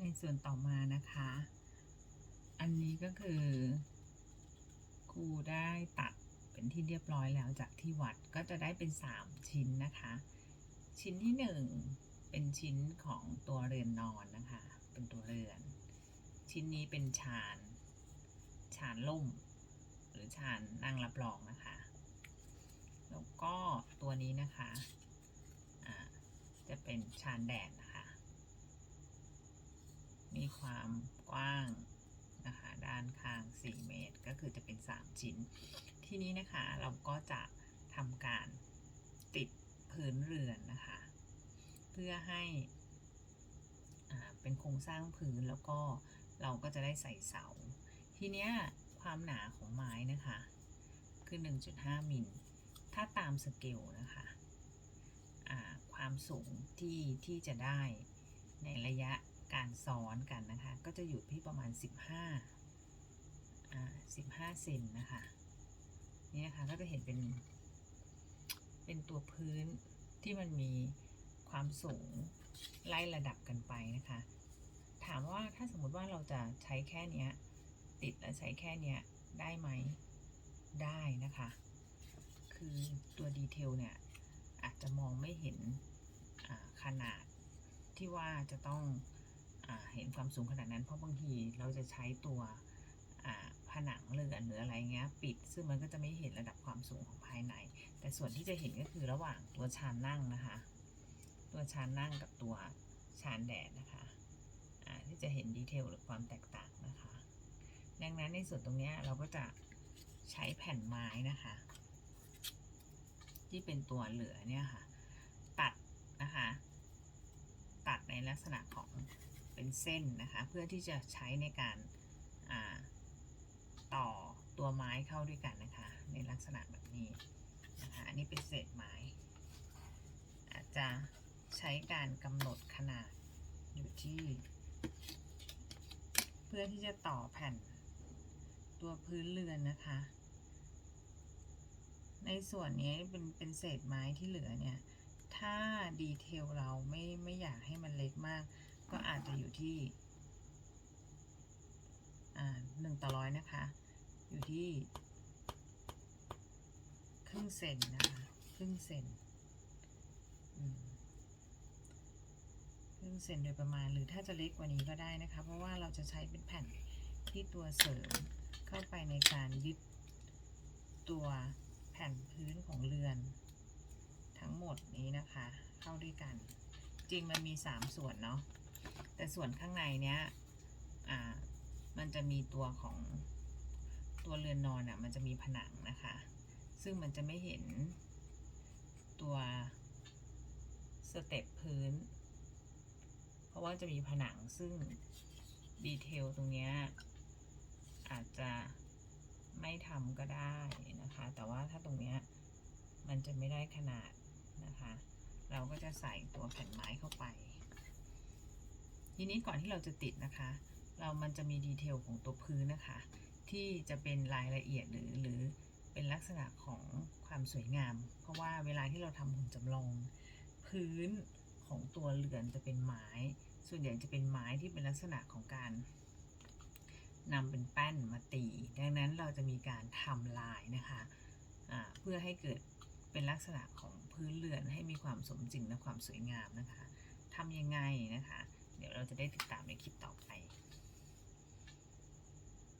ในส่วนต่อมานะคะ อันนี้ก็คือครูได้ตัดเป็นที่เรียบร้อยแล้วจากที่วัดก็จะได้เป็นสามชิ้นนะคะ ชิ้นที่หนึ่งเป็นชิ้นของตัวเรือนนอนนะคะ เป็นตัวเรือน ชิ้นนี้เป็นชานชานล่ม หรือชานนั่งรับรองนะคะ แล้วก็ตัวนี้นะคะอ่าจะเป็นชานแดดนะคะ ความกว้างนะคะด้านข้าง 4 เมตร ก็คือจะเป็น 3 ชิ้น ที่นี้นะคะเราก็จะทำการติดพื้นเรือนนะคะ เพื่อให้อ่าเป็นโครงสร้างพื้นแล้วก็เราก็จะได้ใส่เสา ทีเนี้ยความหนาของไม้นะคะ คือ 1.5 มิล ถ้าตามสเกลนะคะความสูงที่ที่จะได้ในระยะ การซ้อนกันนะคะ ก็จะอยู่ที่ประมาณ 15อ่า15 เซนนะคะ นี่นะคะก็จะเห็นเป็น เป็นตัวพื้นที่มันมีความสูงไล่ระดับกันไปนะคะ ถามว่าถ้าสมมติว่าเราจะใช้แค่เนี้ยติดและใช้แค่เนี้ยได้ไหมได้นะคะ คือตัวดีเทลเนี่ย อาจจะมองไม่เห็นขนาดที่ว่าจะต้อง เห็นความสูงขนาดนั้น เพราะบางทีเราจะใช้ตัวผนังเรือนหรืออะไรเงี้ยปิด ซึ่งมันก็จะไม่เห็นระดับความสูงของภายใน แต่ส่วนที่จะเห็นก็คือระหว่างตัวชานนั่งนะคะ ตัวชานนั่งกับตัวชานแดดนะคะที่จะเห็นดีเทลหรือความแตกต่างนะคะ ดังนั้นในส่วนตรงนี้เราก็จะใช้แผ่นไม้นะคะ ที่เป็นตัวเหลือเนี่ยค่ะ ตัดนะคะ ตัดในลักษณะของ เป็นเส้นนะคะ เพื่อที่จะใช้ในการาต่อตัวไม้เข้าด้วยกันนะคะ ในลักษณะแบบนี้นะคะอันนี้เป็นเศษไม้ อาจจะใช้การกำหนดขนาดอยู่ที่ เพื่อที่จะต่อแผ่นตัวพื้นเรือนนะคะ ในส่วนนี้เป็นเป็นเศษไม้ที่เหลือเนี่ย ถ้าดีเทลเราไม่ไม่อยากให้มันเล็กมาก ก็อาจจะอยู่ที่หนึ่งต่อร้อยนะคะ อยู่ที่ครึ่งเซนนะคะครึ่งเซนครึ่งเซนโดยประมาณหรือถ้าจะเล็กกว่านี้ก็ได้นะคะ เพราะว่าเราจะใช้เป็นแผ่นที่ตัวเสริมเข้าไปในการยึดตัวแผ่นพื้นของเรือน ทั้งหมดนี้นะคะ เข้าด้วยกัน จริงมันมี 3 ส่วนเนาะ แต่ส่วนข้างในเนี้ยอ่ามันจะมีตัวของตัวเรือนนอนอะ่ะมันจะมีผนังนะคะ ซึ่งมันจะไม่เห็นตัวสเต็ปพื้น เพราะว่าจะมีผนังซึ่งดีเทลตรงเนี้ยอาจจะไม่ทำก็ได้นะคะ แต่ว่าถ้าตรงเนี้ยมันจะไม่ได้ขนาดนะคะ เราก็จะใส่ตัวแผ่นไม้เข้าไป ทีนี้ก่อนที่เราจะติดนะคะ เรามันจะมีดีเทลของตัวพื้นนะคะ ที่จะเป็นรายละเอียดหรือหรือเป็นลักษณะของความสวยงาม เพราะว่าเวลาที่เราทำหุ่นจำลอง พื้นของตัวเรือนจะเป็นไม้ ส่วนใหญ่จะเป็นไม้ที่เป็นลักษณะของการนำเป็นแป้นมาตี ดังนั้นเราจะมีการทำลายนะคะอ่าเพื่อให้เกิดเป็นลักษณะของพื้นเรือนให้มีความสมจริงและความสวยงามนะคะทำยังไงนะคะ เดี๋ยวเราจะได้ติดตามในคลิปต่อไป